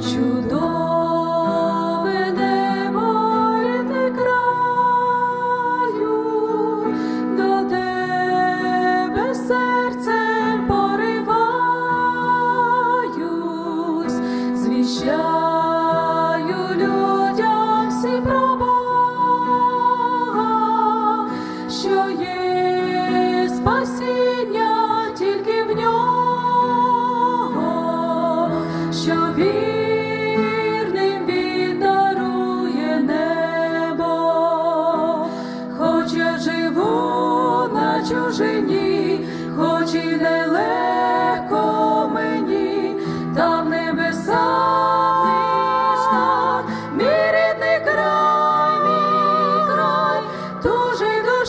true.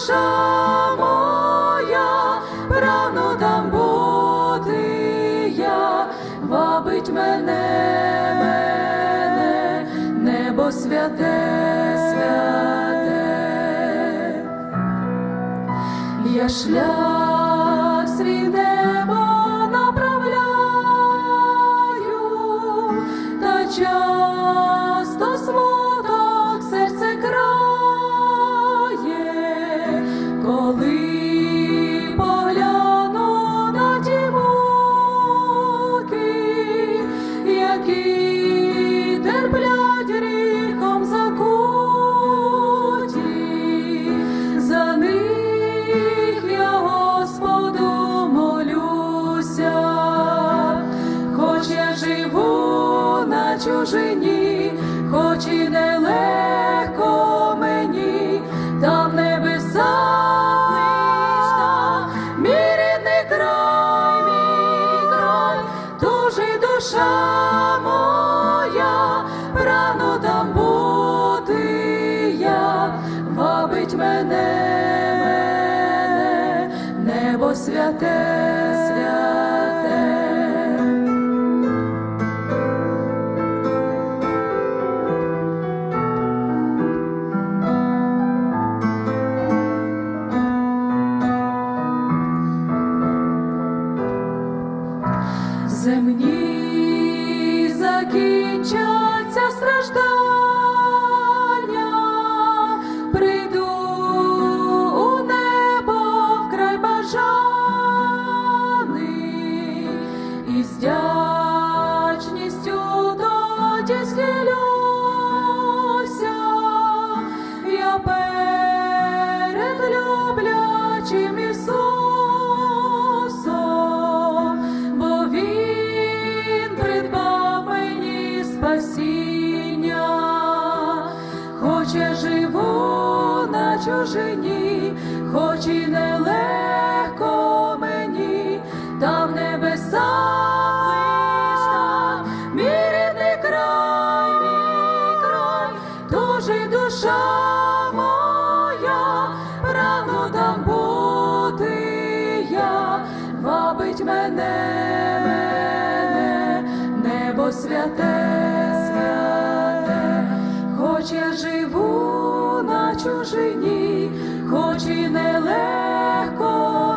Душа моя, прагну там бути я, вабить мене, мене, небо святе, святе. Я шлях свій направляю, та часто смуток хоч і нелегко мені, там небеса лишна, мій рідний край, мій край, тужить душа моя, прагну там бути я, вабить мене, мене, небо святе, закінчаться страждання, я живу на чужині, хоч і нелегко мені, там небеса лишна, мій рідний край, мій край, тужить душа моя, прагну там бути я, вабить мене, мене, небо святе, хоч я живу на чужині, хоч і нелегко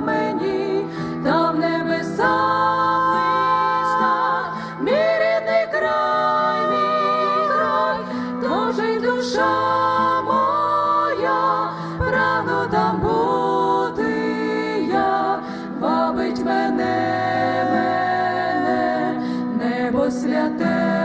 мені, там небеса листа, край, мій край, душа моя, рано там бути бабить мене, мене, небо святе.